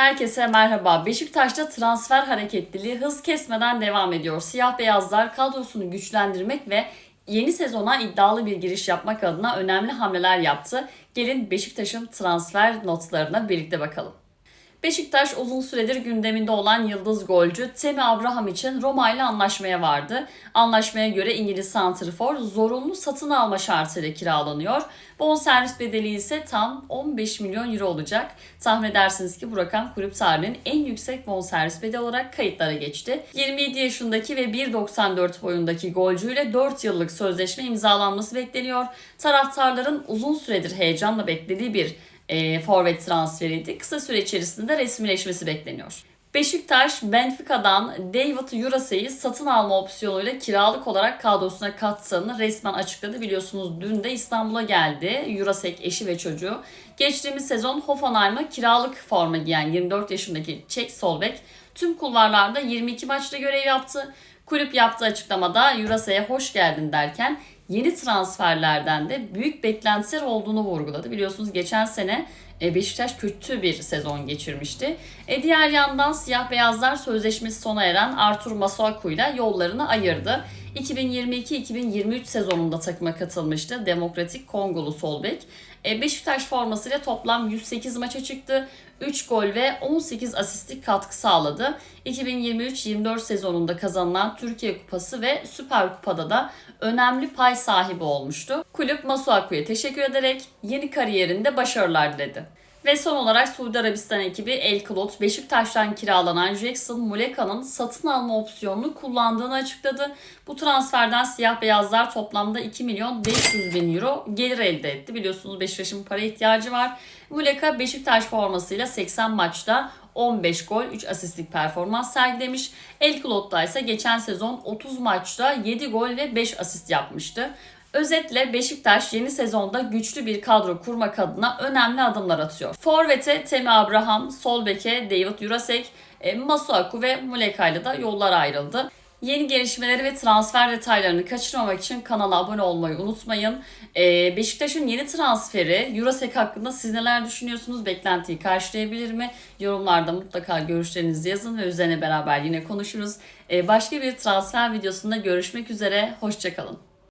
Herkese merhaba. Beşiktaş'ta transfer hareketliliği hız kesmeden devam ediyor. Siyah beyazlar kadrosunu güçlendirmek ve yeni sezona iddialı bir giriş yapmak adına önemli hamleler yaptı. Gelin Beşiktaş'ın transfer notlarına birlikte bakalım. Beşiktaş uzun süredir gündeminde olan yıldız golcü Temi Abraham için Roma ile anlaşmaya vardı. Anlaşmaya göre İngiliz santrfor zorunlu satın alma şartıyla kiralanıyor. Bonservis bedeli ise tam 15 milyon euro olacak. Tahmin edersiniz ki bu rakam kulüp tarihinin en yüksek bonservis bedeli olarak kayıtlara geçti. 27 yaşındaki ve 1.94 boyundaki golcüyle 4 yıllık sözleşme imzalanması bekleniyor. Taraftarların uzun süredir heyecanla beklediği bir e, forvet transferiydi. Kısa süre içerisinde resmileşmesi bekleniyor. Beşiktaş, Benfica'dan David Jurasey'i satın alma opsiyonuyla kiralık olarak kadrosuna kattığını resmen açıkladı. Biliyorsunuz dün de İstanbul'a geldi. Jurasek eşi ve çocuğu. Geçtiğimiz sezon Hoffenheim'a kiralık forma giyen 24 yaşındaki Çek Solbek tüm kulvarlarda 22 maçta görev yaptı. Kulüp yaptığı açıklamada Jurasey'e hoş geldin derken yeni transferlerden de büyük beklentiler olduğunu vurguladı. Biliyorsunuz geçen sene e, Beşiktaş kötü bir sezon geçirmişti. E diğer yandan siyah beyazlar sözleşmesi sona eren Artur Masuaku ile yollarını ayırdı. 2022-2023 sezonunda takıma katılmıştı Demokratik Kongolu Solbek. E, Beşiktaş formasıyla toplam 108 maça çıktı. 3 gol ve 18 asistlik katkı sağladı. 2023-24 sezonunda kazanılan Türkiye Kupası ve Süper Kupa'da da önemli pay sahibi olmuştu. Kulüp Masuaku'ya teşekkür ederek yeni kariyerinde başarılar diledi. Ve son olarak Suudi Arabistan ekibi El Klot Beşiktaş'tan kiralanan Jackson Muleka'nın satın alma opsiyonunu kullandığını açıkladı. Bu transferden siyah beyazlar toplamda 2 milyon 500 bin euro gelir elde etti. Biliyorsunuz Beşiktaş'ın para ihtiyacı var. Muleka Beşiktaş formasıyla 80 maçta 15 gol, 3 asistlik performans sergilemiş. El Klot'ta ise geçen sezon 30 maçta 7 gol ve 5 asist yapmıştı. Özetle Beşiktaş yeni sezonda güçlü bir kadro kurmak adına önemli adımlar atıyor. Forvet'e Temi Abraham, sol beke David Jurasek, e, Masuaku ve Muleka ile de yollar ayrıldı. Yeni gelişmeleri ve transfer detaylarını kaçırmamak için kanala abone olmayı unutmayın. Ee, Beşiktaş'ın yeni transferi Jurasek hakkında siz neler düşünüyorsunuz? Beklentiyi karşılayabilir mi? Yorumlarda mutlaka görüşlerinizi yazın ve üzerine beraber yine konuşuruz. Ee, başka bir transfer videosunda görüşmek üzere. Hoşçakalın.